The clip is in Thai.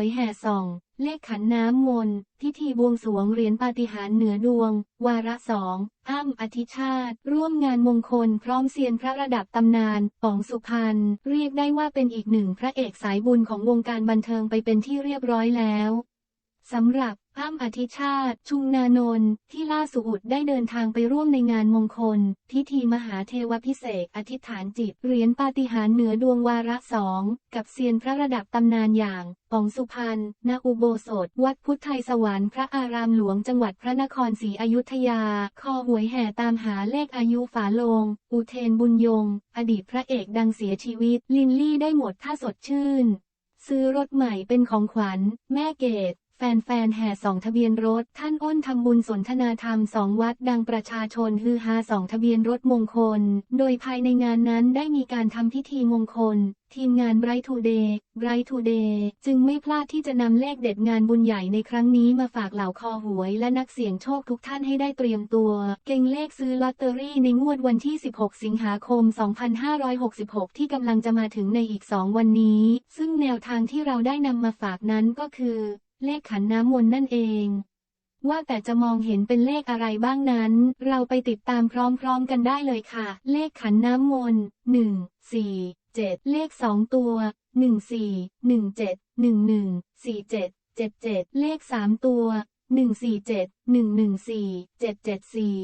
วยแห่ส่อง เลขขันน้ำมนต์พิธีบวงสรวงเหรียญปาฏิหาริย์เหนือดวง วาระสองอ้ำอธิชาติ ร่วมงานมงคลพร้อมเซียนพระระดับตำนานป๋องสุพรรณเรียกได้ว่าเป็นอีกหนึ่งพระเอกสายบุญของวงการบันเทิงไปเป็นที่เรียบร้อยแล้ว สำหรับอ้ำอธิชาติ ชุงนานนท์ที่ล่าสุดได้เดินทางไปร่วมในงานมงคล พิธีมหาเทวพิเศษอธิษฐานจิต เหรียญปาฏิหาริย์เหนือดวงวาระสองกับเซียนพระระดับตำนานอย่างป๋องสุพรรณณอุโบสถ วัดพุทธไทยสวรรค์พระอารามหลวงจังหวัดพระนครศรีอยุธยา คอหวยแห่ตามหาเลขอายุฝาโลง อุเทนบุญยง อดีตพระเอกดังเสียชีวิต ลินลี่ได้หมดถ้าสดชื่น ซื้อรถใหม่เป็นของขวัญ แม่เกด แฟนๆ แห่สองทะเบียนรถ ท่านอ้นทำบุญสนทนาธรรมสองวัดดังประชาชนฮือฮาสองทะเบียนรถมงคล โดยภายในงานนั้นได้มีการทำพิธีมงคล ทีมงาน Bright Today Bright Today จึงไม่พลาดที่จะนำเลขเด็ดงานบุญใหญ่ในครั้งนี้มาฝากเหล่าคอหวยและนักเสี่ยงโชคทุกท่านให้ได้เตรียมตัว เก่งเลขซื้อลอตเตอรี่ในงวดวันที่ 16 สิงหาคม 2566 ที่กำลังจะมาถึงในอีก 2 วันนี้ ซึ่งแนวทางที่เราได้นำมาฝากนั้นก็คือ เลขขันน้ำมนต์นั่นเอง ว่าแต่จะมองเห็นเป็นเลขอะไรบ้างนั้น เราไปติดตามพร้อมๆกันได้เลยค่ะ เลขขันน้ำมนต์หนึ่งสี่เจ็ดเลขสองตัวหนึ่งสี่หนึ่งเจ็ดหนึ่งหนึ่งสี่เจ็ดเจ็ดเจ็ดเลขสามตัวหนึ่งสี่เจ็ดหนึ่งหนึ่งสี่เจ็ดเจ็ดสี่